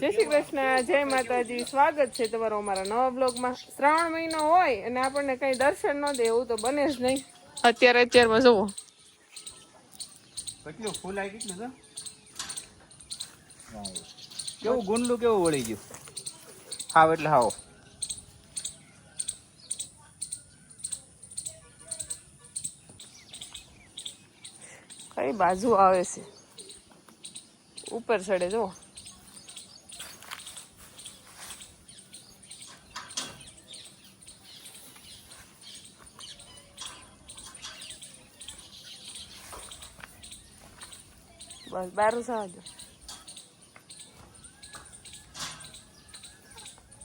જય શ્રી કૃષ્ણ જય માતાજી. સ્વાગત છે તમારો અમારા નવા બ્લોગમાં. શ્રાવણ મહિનો હોય અને આપણને કઈ દર્શન ન દે એવું તો બને જ નહીં. અત્યારે અત્યારમાં જુઓ. કેટલું ફૂલ આવી કેટલું તો કેવું ગુંડલું કેવું વળી ગયું? હાવ એટલે હાવ. કઈ બાજુ આવે છે? ઉપર ચડે જુઓ. બસ બારું સાજો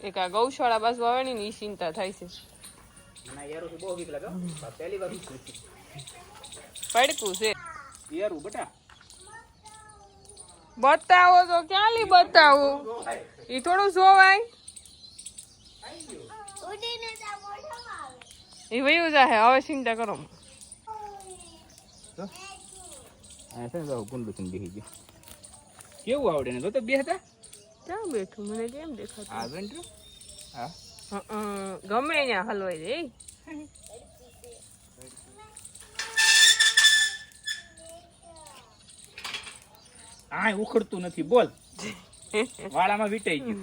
એક આ ગૌશાળા બાજુ આવે ને એ ચિંતા થાય છે ના યારું બહુ બીક લાગે પહેલી વાર પડકું છે યારું બટા બતાવો તો ક્યાં લી બતાવો એ થોડું જોવાય એ વયું જાહે હવે ચિંતા કરો તો આ છે ને ગુંડલું થઈને બેસી ગયું. કેવું આવડે ને? તો તો બે હતા ક્યાં બેઠું? મને કેમ દેખાતું? આ વેન્ટ્રુ હા. હં, ગમે ત્યાં હલવાઈ જાય આ ઉખડતું નથી બોલ. વાળામાં વીટાઈ ગયું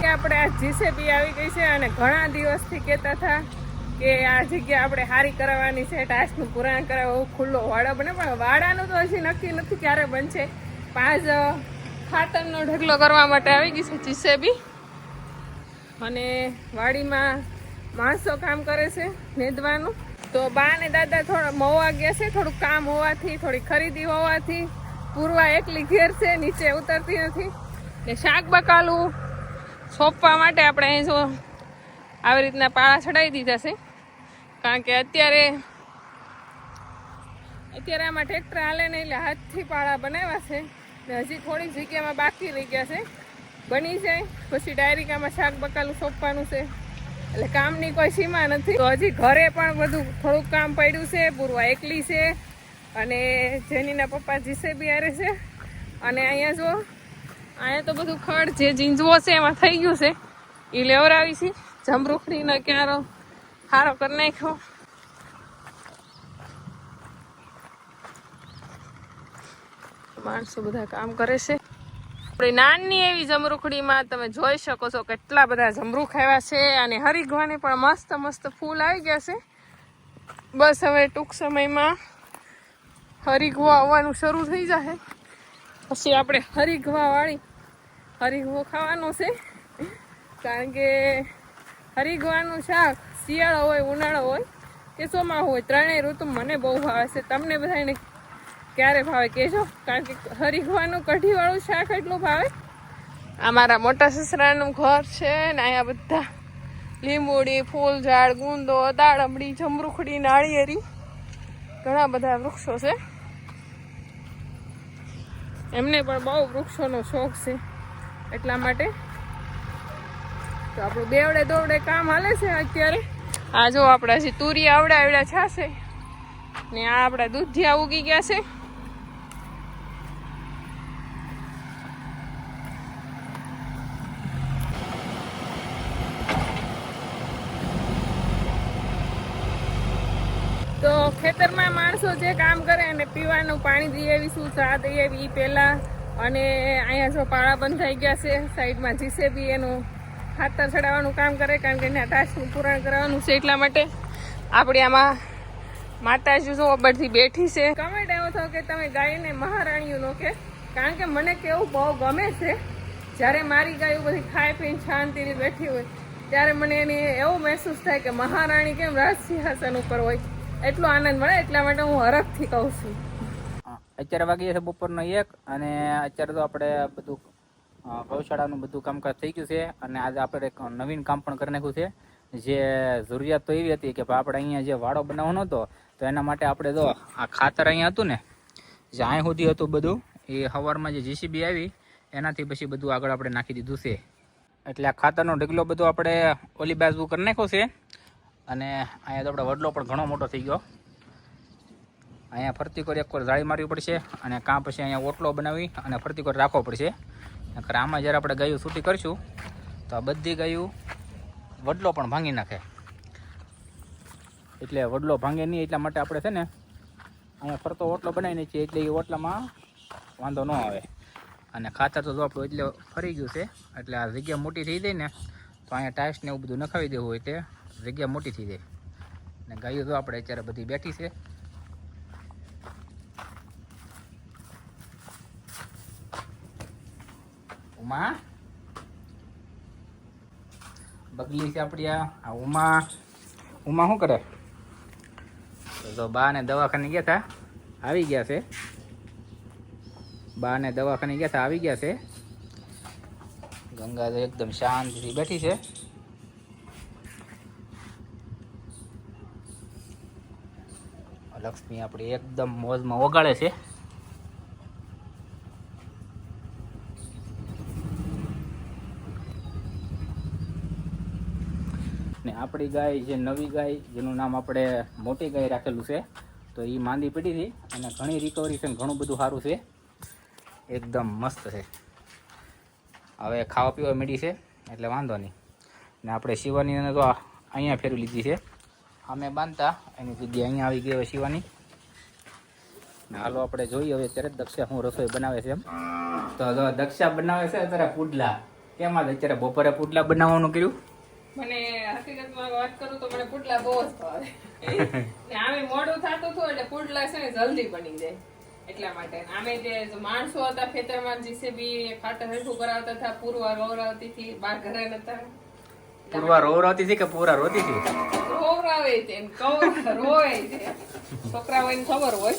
કે આપણે આ જીસીબી આવી ગઈ છે અને ઘણા દિવસથી કહેતા હતા કે આ જગ્યા આપણે હારી કરાવવાની છે, ટાસ્કનું પુરાણ કરાવવું ખુલ્લો વાડો બને. પણ વાડાનું તો હજી નક્કી નથી ક્યારે બનશે. પાંચ ખાતરનો ઢગલો કરવા માટે આવી ગઈ છે જીસીબી. અને વાડીમાં માણસો કામ કરે છે નેદવાનું. તો બા ને દાદા થોડા મોવા ગયા છે, થોડું કામ હોવાથી, થોડી ખરીદી હોવાથી. પૂર્વા એકલી ઘેર છે, નીચે ઉતરતી નથી. ને શાક બકાલું સોંપવા માટે આપણે અહીં જો આવી રીતના પાળા ચડાવી દીધા છે. કારણ કે અત્યારે અત્યારે આમાં ટ્રેક્ટર હાલે નહીં એટલે હાથથી પાળા બનાવ્યા છે. ને હજી થોડી જગ્યામાં બાકી રહી ગયા છે. બની જાય. પછી ડાયરિકામાં શાક બકાલું સોંપવાનું છે. એટલે કામની કોઈ સીમા નથી. તો હજી ઘરે પણ બધું થોડુંક કામ પડ્યું છે. પૂર્વા એકલી છે. અને જેનીના પપ્પા જીસે બી હારે છે. અને અહીંયા જો અહીંયા તો બધું ખડ જે જીંજવો છે, એમાં થઈ ગયું છે. એ લેવરાવી છે. જમરૂખડીનો ક્યારો હારો કરી નાખ્યો. માણસો બધા કામ કરે છે. આપણી નાની એવી જમરૂખડીમાં તમે જોઈ શકો છો કેટલા બધા જમરૂખ આવ્યા છે અને હરિઘવાની પણ મસ્ત મસ્ત ફૂલ આવી ગયા છે. બસ હવે ટૂંક સમયમાં હરિગવા આવવાનું શરૂ થઈ જશે પછી આપણે હરિઘવા વાળી હરિઘવો ખાવાનો છે. કારણ કે હરિઘવાનું શાક શિયાળો હોય, ઉનાળો હોય કે ચોમાસું હોય, ત્રણેય ઋતુ મને બહુ ભાવે છે. તમને બધાને ક્યારે ભાવે કહેજો? કારણ કે હરિઘવાનું કઢીવાળું શાક એટલું ભાવે. આ મારા મોટા સસરાનું ઘર છે ને અહીંયા બધા લીંબુડી ફૂલ ઝાડ ગુંદો, દાડમડી, જમરૂખડી, નાળિયેરી, ઘણા બધા વૃક્ષો છે. એમને પણ બહુ વૃક્ષોનો શોખ છે. એટલા માટે તો આપણું બેવડે દોવડે કામ હાલે છે અત્યારે. આ જો આપણા હજી તુરી આવડા આવડા છાશે ને આ આપણા દૂધિયા ઉગી ગયા છે તો ખેતરમાં માણસો જે અને પીવાનું પાણી દઈ આવીશું, ચા દઈ આવી પહેલાં. અને અહીંયા જો પાળા બંધ થઈ ગયા છે, સાઈડમાં જીસેબી એનું ખાતર ચડાવવાનું કામ કરે, કારણ કે એના ટાસ્કનું પૂરણ કરવાનું છે એટલા માટે. આપણે આમાં માતાજી જો ઉપરથી બેઠી છે. કમેન્ટ એવો થયો કે તમે ગાયને મહારાણીઓ નો કે, કારણ કે મને કેવું બહુ ગમે છે, જ્યારે મારી ગાયો બધી ખાઈ પીને શાંતિથી બેઠી હોય, ત્યારે મને એની એવો મહેસૂસ થાય કે મહારાણી કેમ રાજ સિંહાસન ઉપર હોય. એટલો આનંદ મળે, એટલા માટે હું હરખથી કહું છું. અત્યારે વાગી છે બપોરનો એક અને અત્યારે તો આપણે બધું ગૌશાળાનું બધું કામકાજ થઈ ગયું છે અને આજે આપણે એક નવીન કામ પણ કરી નાખ્યું છે. જે જરૂરિયાત તો એવી હતી કે ભાઈ આપણે અહીંયા જે વાડો બનાવવાનો હતો, તો એના માટે આપણે જો આ ખાતર અહીંયા હતું ને, જે અહીં સુધી હતું બધું, એ સવારમાં જે જીસીબી આવી, એનાથી પછી બધું આગળ આપણે નાખી દીધું છે. એટલે આ ખાતરનો ઢગલો બધો આપણે ઓલી બાજુ કરી નાખ્યો છે. અને અહીંયા તો આપણે વડલો પણ ઘણો મોટો થઈ ગયો. અહીંયા ફરતી કોર એક વાર જાળી મારવી પડશે અને કાં પછી અહીંયા ઓટલો બનાવી અને ફરતી કોર રાખવો પડશે. નકર આમાં જ્યારે આપણે ગાયું છૂટી કરીશું, તો આ બધી ગાયું વડલો પણ ભાંગી નાખે. એટલે વડલો ભાંગે નહીં, એટલા માટે આપણે છે ને, અહીંયા ફરતો ઓટલો બનાવીને છીએ એટલે એ ઓટલામાં વાંધો ન આવે. અને ખાતર તો આપણું એટલે ફરી ગયું છે, એટલે આ જગ્યા મોટી થઈ જાય ને, તો અહીંયા ટાઈસ ને એવું બધું નખાવી દેવું હોય એટલે જગ્યા મોટી થઈ જાય. ને ગાયો તો આપણે અત્યારે બધી બેઠી છે. ઉમા. બગલી છે આપણી આ. ઉમા. ઉમા શું કરે? તો બા ને દવાખાને ગયા હતા આવી ગયા છે. બા ને દવાખાને ગયા હતા આવી ગયા છે. ગંગા તો એકદમ શાંતિથી બેઠી છે. લક્ષ્મી આપણી એકદમ મોજમાં ઓગાળે છે. ને આપણી ગાય જે નવી ગાય, જેનું નામ આપણે મોટી ગાય રાખેલું છે, તો એ માંદી પડી હતી અને ઘણી રિકવરી છે ઘણું બધું સારું છે. એકદમ મસ્ત છે. હવે ખાવા પીવા મળી છે, એટલે વાંધો નહીં. ને આપણે શિવાની તો અહીંયા ફેરવી લીધી છે. અમે બાંધતા, એની જગ્યા અહીંયા આવી ગઈ હવે સીવાની હાલો, આપણે જોઈએ હવે અત્યારે દક્ષા હું રસોઈ બનાવે છે એમ. તો જો દક્ષા બનાવે છે અત્યારે પુડલા. કેમ આજે અત્યારે બપોરે પુડલા બનાવવાનું કર્યું? મને હકીકતમાં વાત કરું તો મને પુડલા બહુ જ ભાવે. આમે મોડું થતું હતું એટલે પુડલા છે ને જલ્દી બની જાય. એટલા માટે. આમે જે માણસો હતા ખેતરમાં જીસીબી ખાતર હેઠું કરાવતા હતા પૂરવા રોવરાવતી હતી બાર ઘરે નતા. પૂર્વા રોવરાતી હતી કે પૂરા રોતી હતી? રોવરાવે છે ને કવર રોવે છે. છોકરા હોય ખબર હોય.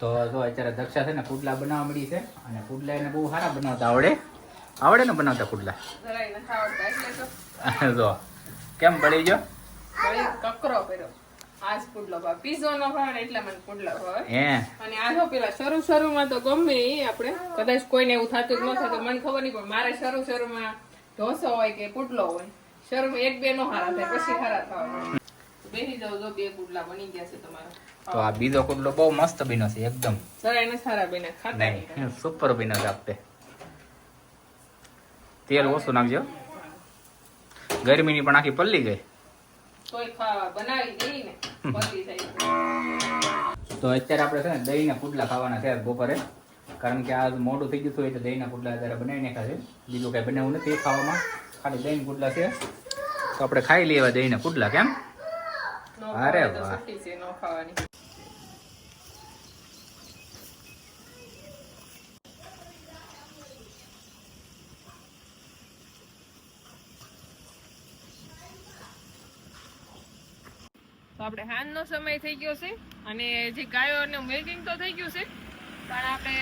તો જો અત્યારે દક્ષા છે ને પુડલા બનાવવા મળી છે અને પુડલા એને બહુ સારા બનાવતા આવડે. આવડે ને બનાવતા પુડલા? જો કેમ પડી ગયો? કકરો કર્યો આજ પુડલો ભાવે. પીઝો નો ભાવે એટલા મને પુડલા ભાવે. અને આ જો પેલા શરૂ શરૂમાં તો ગમે આપણે. કદાચ કોઈને એવું થતું જ ન થતું મને ખબર નહીં પણ મારે શરૂ શરૂમાં ઢોસો હોય કે પુડલો હોય શરમ એક બે નો હારા થાય પછી હારા થવા મળે. બેસી જાવ જો બે પુડલા બની ગયા છે તમારા. તો આ બીજો કુડલો બહુ મસ્ત બન્યો છે એકદમ. સર એને સારા બેને ખાતા સુપર બન્યો છે આપતે. તેલ ઓછું નાખજો. ગરમીની પણ આખી પલ્લી ગઈ. ને તો અત્યારે આપણે છે ને દહીંના પુડલા ખાવાના છે બપોરે. કારણ કે આ મોડું થઈ ગયું હતું એટલે દહીંના પુડલા અત્યારે બનાવી નાખ્યા છે. બીજું કાંઈ બનાવવું નથી ખાવામાં. ખાલી દહીં પુડલા છે. તો આપણે ખાઈ લઈએ દહીંના પુડલા કેમ? અરે વાહ. તો આપણે હાંજનો સમય થઈ ગયો છે અને જે ગાયોને મિલ્કિંગ તો થઈ ગયું છે. પણ આપણે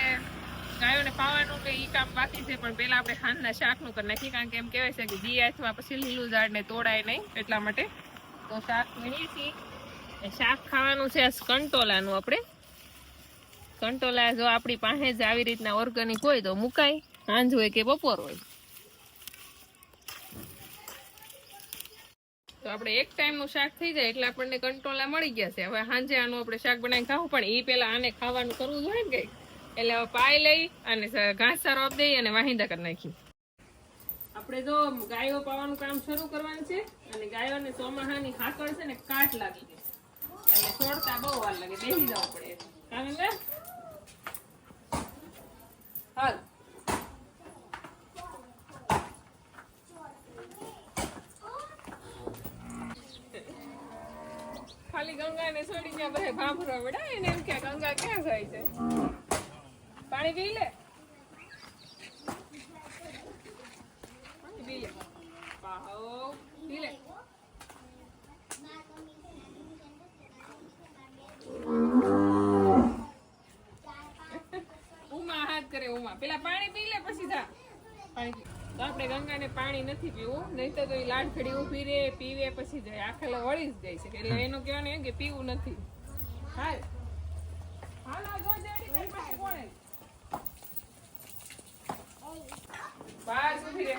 ગાયોને પાવાનું કે ઈ કામ બાકી છે, પણ પેલા આપણે ખાંડના શાકનું કરી નાખીએ, કારણ કે એમ કહેવાય છે કે ઘી અથવા પછી લીલું ઝાડ ને તોડાય નહીં એટલા માટે. તો શાક વીણીએ છીએ. શાક ખાવાનું છે કંટોલાનું આપણે. કંટોલા જો આપણી પાસે જ આવી રીતના ઓર્ગેનિક હોય તો મુકાય સાંજ હોય કે બપોર હોય. તો આપણે એક ટાઈમનું શાક થઈ જાય એટલે આપણને કંટ્રોલા મળી ગયા છે. હવે સાંજે આનું આપણે શાક બનાવીને ખાવું, પણ એ પેલા આને ખાવાનું કરવું જોઈએ ને કંઈક. એટલે હવે પાય લઈ અને ઘાસ સારો આપી દઈ અને વાહિંદા કરી નાખી. આપણે જો ગાયો પાવાનું કામ શરૂ કરવાનું છે અને ગાયોને ચોમાહાની હાકળ છે ને કાટ લાગી ગઈ. એટલે છોડતા બહુ વાર લાગે, બેસી જવું પડે. કારણ હાલ ખાલી ગંગાને છોડીને બધા ભાંભરો બેડા એને એમ કે ગંગા ક્યાં જાય છે? પાણી પી લે પાણી પી લે પાહો પી લે પેલા પાણી પી લે પછી જા પાણી પી. તો આપણે ગંગાને પાણી નથી પીવું નહીં તો એ લાડખડી ઊભી રહે પીવે પછી જાય. આખેલો વળી જ જાય છે. એટલે એનું કહેવાનું એમ કે પીવું નથી. હાલ. હાલ જો કોણ? છે? રે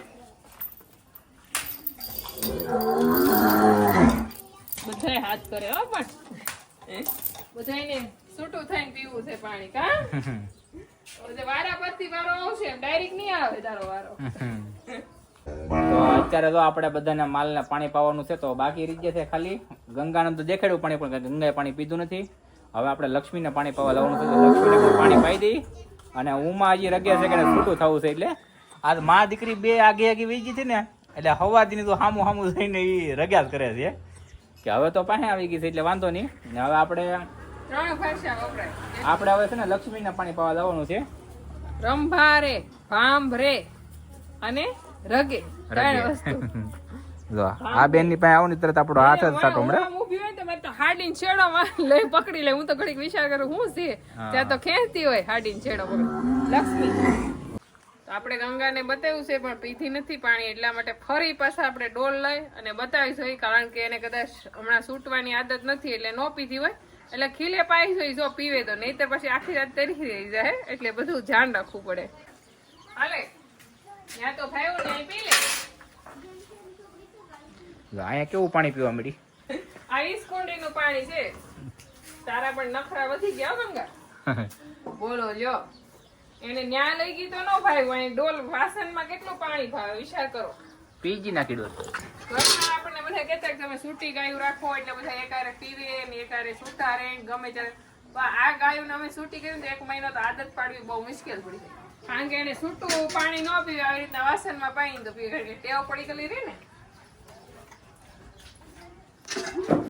બધાય હાથ કરે હો પણ. બધાયને છૂટું થઈને પીવું છે પાણી કા? વારા પરથી વારો આવશે ડાયરેક્ટ નહીં આવે તારો વારો. તો અત્યારે તો આપણે બધાને માલને પાણી પાવાનું છે તો બાકી રીત ગયા છે ખાલી. ગંગાનું તો દેખાડ્યું પાણી પણ ગંગાએ પાણી પીધું નથી. હવે આપણે લક્ષ્મીને પાણી પાવા લાવવાનું છે તો લક્ષ્મીને પણ પાણી પાઈ દઈ. અને ઉમાં હજી રગે છે કે છૂટું થવું છે એટલે આ મા દીકરી બે આગે આગે વહી ગઈ છે ને એટલે હવાથી તો હામું હામું થઈને એ રગ્યા જ કરે છે. કે હવે તો પાસે આવી ગઈ છે એટલે વાંધો નહીં. ને હવે આપણે ત્રણ ભાષા વપરાય આપણે હવે છે ને લક્ષ્મીને પાણી પાવા લાવવાનું છે. રંભારે ભાંભરે અને રગે. ત્રણ વસ્તુ. જો આ બેનની પાસે આવની તરત આપણો હાથ જ સાટો મળે. હું ઊભી હોય તો તો હાડીને છેડો માં લઈ પકડી લે હું તો ઘડીક વિચાર કરું હું છે? ત્યાં તો ખેંચતી હોય હાડીને છેડો પકડ. લક્ષ્મી. આપણે ગંગાને બતાવ્યું છે પણ પીધી નથી પાણી એટલા માટે ફરી પાછા આપણે ડોલ લઈ અને બતાવી જોઈએ કારણ કે એને કદાચ હમણાં સૂટવાની આદત નથી એટલે નો પીધી હોય. એટલે ખીલે પાઈ જોઈ જો પીવે તો. નહીતર પછી આખી રાત તરી રહી જાય એટલે બધું ધ્યાન રાખવું પડે. હાલે. અહીંયા કેવું પાણી પીવા મળી આ ઈસકોંડી નું પાણી છે. તારા પણ નખરા વધી ગયા ગંગા. બોલો જો એને ન્યા લઈ ગઈ તો નો ભાઈ અહીં ડોલ વાસણમાં કેટલું પાણી ભાવે વિચાર કરો. પીજી નાખી દો ઘરમાં આપણને બધા કહેતા કે તમે સૂટી ગાયું રાખો એટલે બધા એકારે પીવે ને એકારે સુતારે ગમે ત્યારે. આ ગાયું અમે સૂટી કર્યું તો એક મહિનો તો આદત પાડવી બહુ મુશ્કેલ પડી જાય. કારણ કે એને છૂટું પાણી ન પીવે, આવી રીતના વાસણમાં પાણી તો પીવે. ટેવ પડી ગયેલી રે ને.